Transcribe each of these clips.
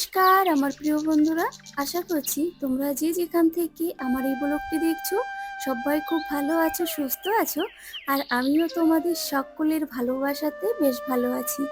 নমস্কার, আমার প্রিয় বন্ধুরা। আশা করছি তোমরা যে যেখান থেকে আমার এই ব্লগটি দেখছ, সবাই খুব ভালো আছো, সুস্থ আছো। আর আমিও তোমাদের সকলের ভালোবাসাতে বেশ ভালো আছি।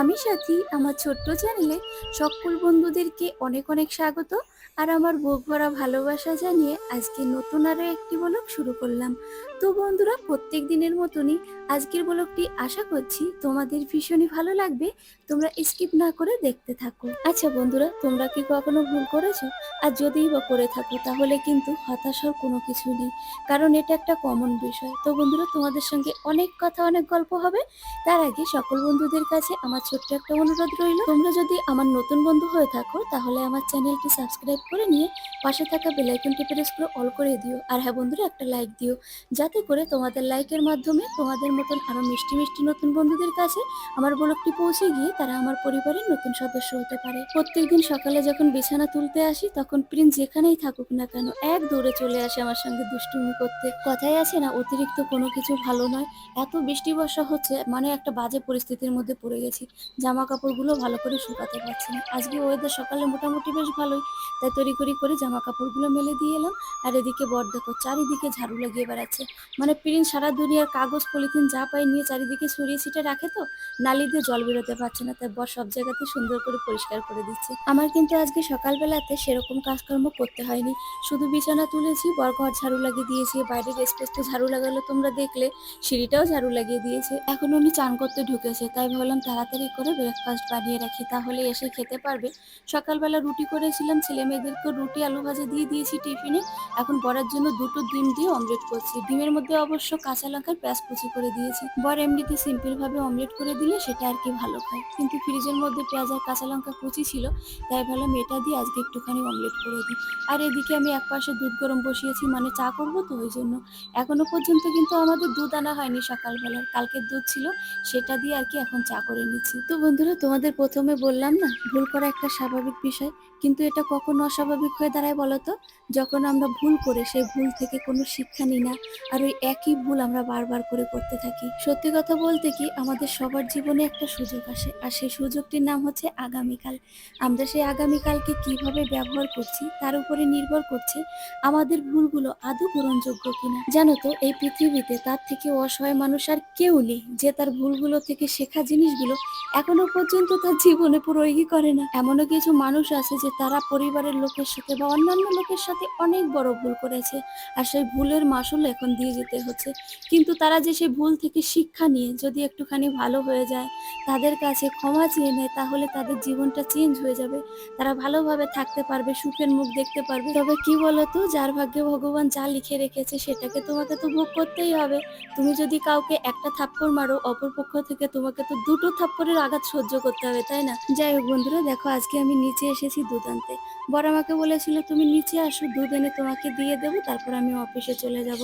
আমি সাথী, আমার ছোট্ট চ্যানেলে সকল বন্ধুদেরকে অনেক অনেক স্বাগত। আর আমার বুক ভরা ভালোবাসা জানিয়ে আজকে নতুন আরও একটি ব্লগ শুরু করলাম। তো বন্ধুরা, প্রত্যেক দিনের মতনই আজকের ব্লগটি আশা করছি তোমাদের ভীষণই ভালো লাগবে। তোমরা স্কিপ না করে দেখতে থাকো। আচ্ছা বন্ধুরা, তোমরা কি কখনো ভুল করেছ? আর যদিই বা করে থাকো, তাহলে কিন্তু হতাশার কোনো কিছু নেই, কারণ এটা একটা কমন বিষয়। তো বন্ধুরা, তোমাদের সঙ্গে অনেক কথা, অনেক গল্প হবে। তার আগে সকল বন্ধুদের কাছে আমার ছোট্ট একটা অনুরোধ রইল। তোমরা যদি আমার নতুন বন্ধু হয়ে থাকো, তাহলে আমার চ্যানেলটি সাবস্ক্রাইব করে নিয়ে পাশে থাকা বেলাইকনটি প্রেস করে অল করে দিও। আর হ্যাঁ বন্ধুরা, একটা লাইক দিও। যাতে করে তোমাদের লাইকের মাধ্যমে তোমাদের মতন আরও মিষ্টি মিষ্টি নতুন বন্ধুদের কাছে আমার ব্লগটি পৌঁছে গিয়ে তারা আমার পরিবারের নতুন সদস্য হতে পারে। প্রত্যেকদিন সকালে যখন বিছানা তুলতে আসি, তখন প্রিন্স যেখানেই থাকুক না কেন এক দৌড়ে চলে আসে আমার সঙ্গে দুষ্টুমি করতে। কথাই আছে না, অতিরিক্ত কোনো কিছু ভালো নয়। এত বৃষ্টি বর্ষা হচ্ছে মানে একটা বাজে পরিস্থিতির মধ্যে পড়ে গেছি। জামা কাপড়গুলো ভালো করে শুকাতে পারছি না। আজকে ওয়েদার সকালে মোটামুটি বেশ ভালোই। তাই তড়িঘড়ি করে জামা কাপড়গুলো মেলে দিয়ে এলাম। আর এদিকে বর দেখো, চারিদিকে ঝাড়ু লাগিয়ে বেড়াচ্ছে। মানে প্রিন্স সারা দুনিয়ার কাগজ, পলিথিন যা পাই নিয়ে চারিদিকে ছড়িয়ে ছিটে রাখে তো? নালি দিয়ে জল বেরোতে পারছে না, তাই বর সব জায়গাতে সুন্দর করে পরিষ্কার করে দিচ্ছে। আমার কিন্তু আজকে সকালবেলাতে সেরকম কাজকর্ম করতে হয়নি। শুধু বিছানা তুলেছি, বর ঘর ঝাড়ু লাগিয়ে দিয়েছি, বাইরের স্পেস তো ঝাড়ু লাগালো তোমরা দেখলে, সিঁড়িটাও ঝাড়ু লাগিয়ে দিয়েছে। এখন উনি চান করতে ঢুকেছে, তাই ভাবলাম তাড়াতাড়ি করে ব্রেকফাস্ট বানিয়ে রাখি, তাহলে এসে খেতে পারবে। সকালবেলা রুটি করেছিলাম, ছেলে মেয়েদেরকে রুটি, আলু ভাজা দিয়ে দিয়েছি টিফিনে। এখন বরের জন্য দুটো ডিম দিয়ে অমলেট করছি। ডিমের মধ্যে অবশ্য কাঁচা লঙ্কার প্যাঁচ কুচি করে দিয়েছি। বর এমনিতে সিম্পল ভাবে অমলেট করে দিলে সেটা আর কি ভালো খায় কিন্তু ফ্রিজের মধ্যে পেঁয়াজ আর কাঁচা লঙ্কা কুচি ছিল, তাই ভাবলাম এটা দিয়ে আজকে একটুখানি অমলেট করে দিই। আর এদিকে আমি এক পাশে দুধ গরম বসিয়েছি মানে চা করব তো ওই জন্য। এখনও পর্যন্ত কিন্তু আমাদের দুধ আনা হয়নি সকালবেলার। কালকের দুধ ছিল, সেটা দিয়ে আর কি এখন চা করে নিচ্ছি। তো বন্ধুরা, তোমাদের প্রথমে বললাম না, ভুল করা একটা স্বাভাবিক বিষয়। কিন্তু এটা কখন অস্বাভাবিক হয়ে দাঁড়ায় বলো তো যখন আমরা ভুল করে সেই ভুল থেকে কোনো শিক্ষা নিই না, আর ওই একই ভুল আমরা বারবার করে করতে থাকি। সত্যি কথা বলতে কি, আমাদের সবার জীবনে একটা সুযোগ আসে, আর সেই সুযোগটির নাম হচ্ছে আগামীকাল। আমরা সেই আগামীকালকে কীভাবে ব্যবহার করছি, তার উপরে নির্ভর করছে আমাদের ভুলগুলো আদৌ গ্রহণযোগ্য কিনা। জানো তো, এই পৃথিবীতে তার থেকে অসহায় মানুষ আর কেউ নেই, যে তার ভুলগুলো থেকে শেখা জিনিসগুলো এখনও পর্যন্ত তার জীবনে প্রয়োগই করে না। এমনও কিছু মানুষ আছে যে তারা পরিবারের লোকের সাথে বা অন্যান্য লোকের সাথে অনেক বড় ভুল করেছে। আর সেই ভুলের মাসুল এখন দিয়ে যেতে হচ্ছে। কিন্তু তারা যে সেই ভুল থেকে শিক্ষা নিয়ে যদি একটুখানি ভালো হয়ে যায়, তাদের কাছে ক্ষমা চেয়ে নেয়, তাহলে তাদের জীবনটা চেঞ্জ হয়ে যাবে। তারা ভালোভাবে থাকতে পারবে, সুখের মুখ দেখতে পারবে। তবে কি বলতো, যার ভাগ্যে ভগবান যা লিখে রেখেছে, সেটাকে তোমাকে তো ভোগ করতেই হবে। তুমি যদি কাউকে একটা থাপ্পড় মারো, অপর পক্ষ থেকে তোমাকে তো দুটো থাপ্পড়ের আঘাত সহ্য করতে হবে, তাই না? যাই হোক বন্ধুরা, দেখো আজকে আমি নিচে এসেছি দুধ বড় আমাকে বলেছিল, তুমি নিচে আসো দুধ এনে তোমাকে দিয়ে দেবো, তারপর আমি অফিসে চলে যাব।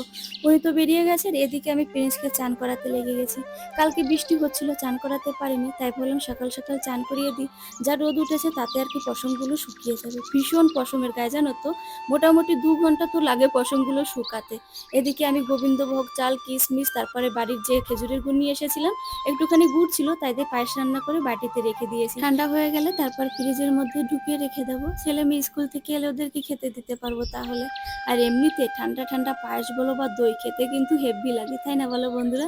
উনি তো বেরিয়ে গেছে এদিকে আমি প্রিন্সকে চান করাতে লেগে গেছি। কালকে বৃষ্টি হচ্ছিল, চান করাতে পারিনি, তাই বললাম, সকাল সকাল চান করিয়ে দিই। যা রোদ উঠেছে, তাতে আর কি পশমগুলো শুকিয়ে যাবে। ভীষণ পশমের গায়ে, জানো তো? মোটামুটি দু ঘণ্টা তো লাগে পশমগুলো শুকাতে। এদিকে আমি গোবিন্দভোগ চাল কিশমিশ তারপরে বাড়ির যে খেজুরের গুড় নিয়ে এসেছিলাম, একটুখানি গুড় ছিল, তাই দিয়ে পায়েস রান্না করে বাটিতে রেখে দিয়েছি। ঠান্ডা হয়ে গেলে তারপর ফ্রিজের মধ্যে ঢুকিয়ে রেখে দেবো। ছেলে মেয়ে স্কুল থেকে এলে ওদেরকে খেতে দিতে পারব তাহলে। আর এমনিতে ঠান্ডা ঠান্ডা পায়েস বলো বা দই খেতে কিন্তু হেভি লাগে, তাই না বলো বন্ধুরা?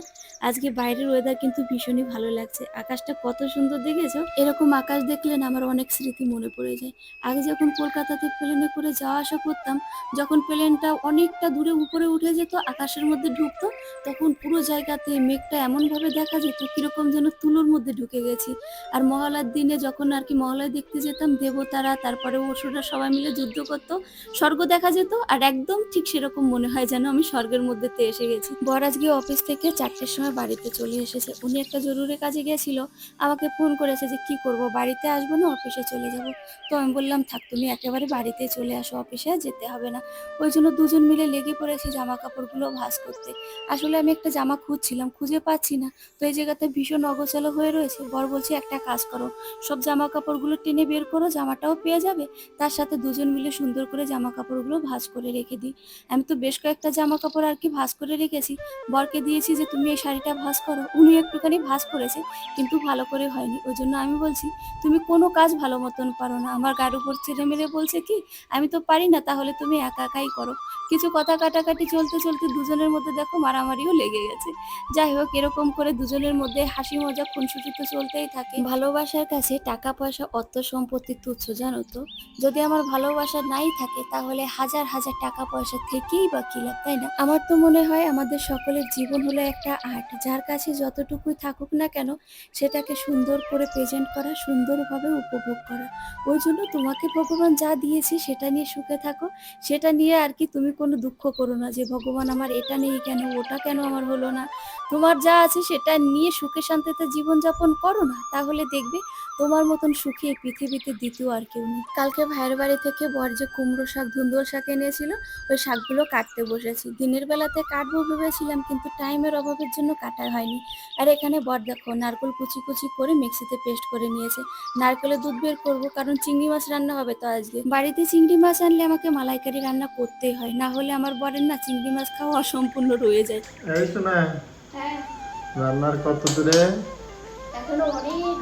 আজকে বাইরের ওয়েদার কিন্তু ভীষণই ভালো লাগছে। আকাশটা কত সুন্দর দেখেছ? এরকম আকাশ দেখলে না আমার অনেক স্মৃতি মনে পড়ে যায়। আগে যখন কলকাতাতে প্লেনে করে যাওয়া আসা করতাম, যখন প্লেনটা অনেকটা দূরে উপরে উঠে যেত, আকাশের মধ্যে ঢুকতো, তখন পুরো জায়গাতে মেঘটা এমনভাবে দেখা যেত, কীরকম যেন তুলোর মধ্যে ঢুকে গেছি। আর মহালয়ার দিনে যখন আর কি মহালয়া দেখতে যেতাম, দেবতারা, তারপরে অসুররা সবাই মিলে যুদ্ধ করতো, স্বর্গ দেখা যেত আর একদম ঠিক সেরকম মনে হয় যেন আমি স্বর্গের মধ্যে এসে গেছি। বর আজকে অফিস থেকে চারটের সময় বাড়িতে চলে এসেছে। উনি একটা জরুরি কাজে গেছিল আমাকে ফোন করেছে যে কি করব, বাড়িতে আসব না অফিসে চলে যাব? তো আমি বললাম, থাক, তুমি একেবারে বাড়িতে চলে আসো অফিসে যেতে হবে না। ওই জন্য দুজন মিলে লেগে পড়েছি জামা কাপড়গুলো ভাঁজ করতে। আসলে আমি একটা জামা খুঁজছিলাম, খুঁজে পাচ্ছি না। তো এই জায়গাতে ভীষণ অগোছালো হয়ে রয়েছে। বর বলছে, একটা কাজ করো, সব জামা কাপড়গুলো টেনে বের করো, জামাটাও পেয়ে যাবে তার তার সাথে দুজন মিলে সুন্দর করে জামা কাপড়গুলো ভাঁজ করে রেখে দিই। আমি তো বেশ কয়েকটা জামা কাপড় আর কি ভাঁজ করে রেখেছি। বরকে দিয়েছি যে, তুমি এই শাড়িটা ভাঁজ করো। উনি একটুখানি ভাঁজ করেছে, কিন্তু ভালো করে হয়নি। ওই জন্য আমি বলছি, তুমি কোনো কাজ ভালো মতন পারো না। আমার গাড়ির উপর ছেড়ে মেরে বলছে কি, আমি তো পারি না, তাহলে তুমি একা একাই করো। কিছু কথা কাটাকাটি চলতে চলতে দুজনের মধ্যে দেখো মারামারিও লেগে গেছে। যাই হোক, এরকম করে দুজনের মধ্যে হাসি মজা খুনসুটি তো চলতেই থাকে। ভালোবাসার কাছে টাকা পয়সা অর্থ সম্পত্তি তুচ্ছ, জানো তো? যদি আমার ভালোবাসা নাই থাকে, তাহলে হাজার হাজার টাকা পয়সা থেকেই বা কি লাভ, তাই না? আমার তো মনে হয় আমাদের সকলের জীবন হলো একটা আর্ট। যার কাছে যতটুকুই থাকুক না কেন, সেটাকে সুন্দর করে প্রেজেন্ট করা, সুন্দরভাবে উপভোগ করা। ওই জন্য তোমাকে ভগবান যা দিয়েছে, সেটা নিয়ে সুখে থাকো। সেটা নিয়ে আর কি তুমি কোনো দুঃখ করো না যে, ভগবান আমার এটা নেই কেন? ওটা কেন আমার হলো না? তোমার যা আছে, সেটা নিয়ে সুখে শান্তিতে জীবনযাপন করো না, তাহলে দেখবে তোমার মতন সুখী পৃথিবীতে দ্বিতীয় আর কেউ নেই। কালকে ভাইয়ের বাড়ি থেকে বর যে কুমড়ো শাক ধুন্দল শাক এনেছিল ওই শাকগুলো কাটতে বসেছি। দিনের বেলাতে কাটবো ভেবেছিলাম কিন্তু টাইমের অভাবের জন্য কাটা হয়নি। আর এখানে বর দেখো নারকেল কুচি কুচি করে মিক্সিতে পেস্ট করে নিয়েছে। নারকেলের দুধ বের করব কারণ চিংড়ি মাছ রান্না হবে তো আজকে। বাড়িতে চিংড়ি মাছ আনলে আমাকে মালাইকারি রান্না করতেই হয় না হলে আমার বরের না চিংড়ি মাছ খাওয়া অসম্পূর্ণ রয়ে যায়। এই তো না হ্যাঁ। রান্নার কত দূরে এখনও অনেক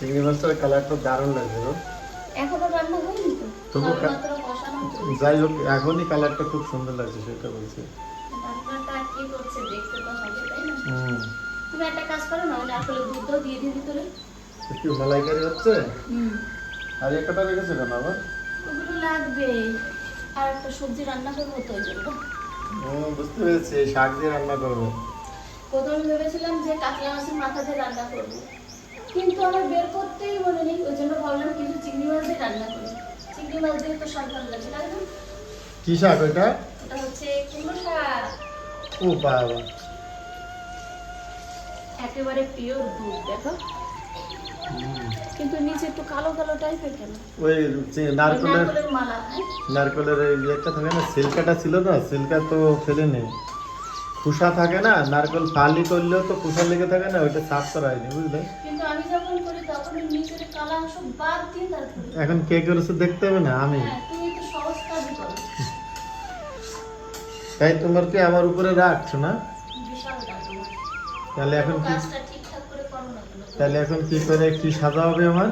চিংড়ি মাছের কালারটা দারুণ লাগছে গো এখনও রান্না হয়নি তো। যাই হোক এখনই কালারটা খুব সুন্দর লাগছে সেটা বলছি। রান্নাটা কি করছে দেখতে তো হবে তাই না? হুম। তুমি একটা কাজ করো না ওই নারকেলের দুধটাও দিয়ে দিই ভিতরে। একটু মালাইকারি হচ্ছে? হুম। আর এ কটা রেখেছে কেন আবার? ওগুলো লাগবে। আর একটা সবজি রান্না করব তো ওই জন্য বুঝতে পেরেছি শাক দিয়ে রান্না করব। প্রথমে ভেবেছিলাম যে কাতলা মাছের মাথা দিয়ে রান্না করব। কিন্তু আমার বের করতেই মনে নেই ওই জন্য ভাবলাম কিছু চিংড়ি মাছ দিয়ে রান্না করি। চিংড়ি মাছ দিয়ে তো শাক ভালো লাগে না? কি শাক ওইটা? এটা হচ্ছে কুমড়ো শাক। ও বাবা। একেবারে পিওর দুধ দেখো। কিন্তু নিচে একটু কালো কালো টাইপের কেন? ওই নারকেলের নারকেলের মালা হ্যাঁ? নারকেলের এই ইয়েটা থাকে না সিল্কাটা ছিল না সিল্কা তো ফেলে নেই খুসা থাকে না নারকেল ফালি করলেও তো খুসা লেগে থাকে না ওইটা সাফ করা হয়নি বুঝলে? কিন্তু আমি যখন করি তখন ওই নিচের কালো অংশ বাদ দিয়ে তারপরে এখন কে করেছে দেখতে হবে না আমি। হ্যাঁ তুমি তো সহজ করো। তাই তোমার কি আমার উপরে রাখছো না। তাহলে এখন কি? তাহলে এখন কি করে কি সাজা হবে আমার?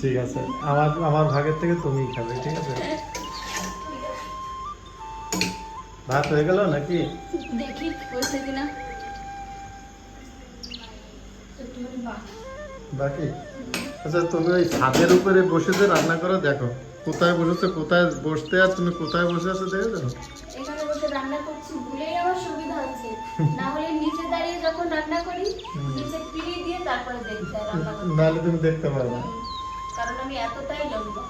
ঠিক আছে আমার আমার ভাগের থেকে তুমিই খাবে ঠিক আছে? ভাত হয়ে গেল নাকি? দেখি হয়েছে কিনা বাকি। আচ্ছা তুমি ওই ছাদের উপরে বসে যে রান্না করো দেখো। কোথায় বসেছো কোথায় বসতে আর তুমি কোথায় বসে আছো দেখেছ এখানে বসে রান্না করছি ভুলেই আমার সুবিধা হচ্ছে। না হলে নিচে দাঁড়িয়ে যখন রান্না করি নিচে পিড়ি দিয়ে তারপরে দেখতে রান্না করতে। নাহলে তুমি দেখতে পারবে কারণ আমি এতটাই লম্বা।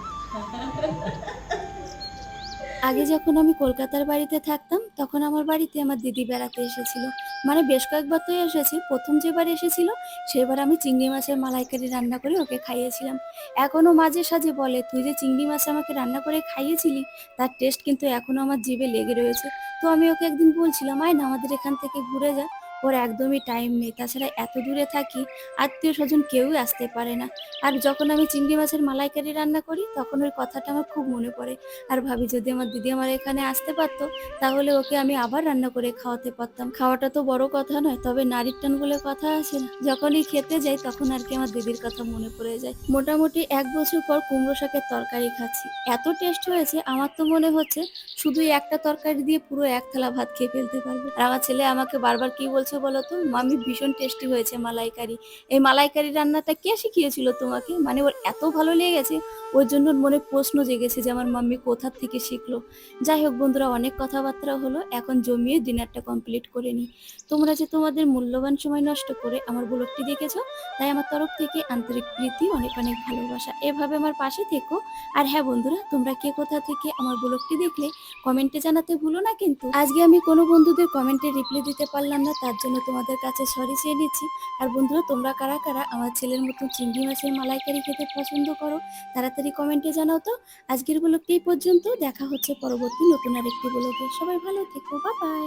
আগে যখন আমি কলকাতার বাড়িতে থাকতাম, তখন আমার বাড়িতে আমার দিদি বেড়াতে এসেছিল। মানে বেশ কয়েকবার তো এসেছি। প্রথম যেবার এসেছিল, সেবার আমি চিংড়ি মাছের মালাইকারি রান্না করে ওকে খাইয়েছিলাম। এখনও মাঝে সাঝে বলে, তুই যে চিংড়ি মাছ আমাকে রান্না করে খাইয়েছিলি, তার টেস্ট কিন্তু এখনও আমার জিভে লেগে রয়েছে। তো আমি ওকে একদিন বলছিলাম, আয় না আমাদের এখান থেকে ঘুরে যা। ওর একদমই টাইম নেই। তাছাড়া এত দূরে থাকি আত্মীয় স্বজন কেউই আসতে পারে না। আর যখন আমি চিংড়ি মাছের মালাইকারি রান্না করি, তখন ওই কথাটা আমার খুব মনে পড়ে। আর ভাবি, যদি আমার দিদি আমার এখানে আসতে পারতো, তাহলে ওকে আমি আবার রান্না করে খাওয়াতে পারতাম। খাওয়াটা তো বড় কথা নয়, তবে নারীর টান বলে কথা আছে না। যখনই খেতে যাই, তখন আর কি আমার দিদির কথা মনে পড়ে যায়। মোটামুটি এক বছর পর কুমড়ো শাকের তরকারি খাচ্ছি। এত টেস্ট হয়েছে, আমার তো মনে হচ্ছে শুধু একটা তরকারি দিয়ে পুরো এক থালা ভাত খেয়ে ফেলতে পারব। আর আমার ছেলে আমাকে বারবার কি বলছে বলো তো মামি ভীষণ টেস্টি হয়েছে মালাইকারি। এই মালাইকারি রান্নাটা কে শিখিয়েছিল তোমাকে? মানে ওর এত ভালো লেগেছে, ওর জন্য মনে প্রশ্ন জেগেছে যে আমার মাম্মি কোথা থেকে শিখলো। যাই হোক বন্ধুরা, অনেক কথাবার্তা হলো, এখন জমিয়ে ডিনারটা কমপ্লিট করে নিই। তোমরা যে তোমাদের মূল্যবান সময় নষ্ট করে আমার ব্লগটি দেখেছ, তাই আমার তরফ থেকে আন্তরিক প্রীতি, অনেক অনেক ভালোবাসা। এভাবে আমার পাশে থেকো। আর হ্যাঁ বন্ধুরা, তোমরা কে কোথা থেকে আমার ব্লগটি দেখলে, কমেন্টে জানাতে ভুলো না কিন্তু। আজকে আমি কোনো বন্ধুদের কমেন্টে রিপ্লাই দিতে পারলাম না, তার জন্য তোমাদের কাছে সরি চেয়ে নিচ্ছি। আর বন্ধুরা, তোমরা কারা কারা আমার ছেলের মতো চিংড়ি মাছের মালাইকারি খেতে পছন্দ করো, তাড়াতাড়ি কমেন্টে জানাও তো। আজকের ব্লগটি পর্যন্ত, দেখা হচ্ছে পরবর্তী নতুন আরেকটি ব্লগে। সবাই ভালো থেকো বা বাই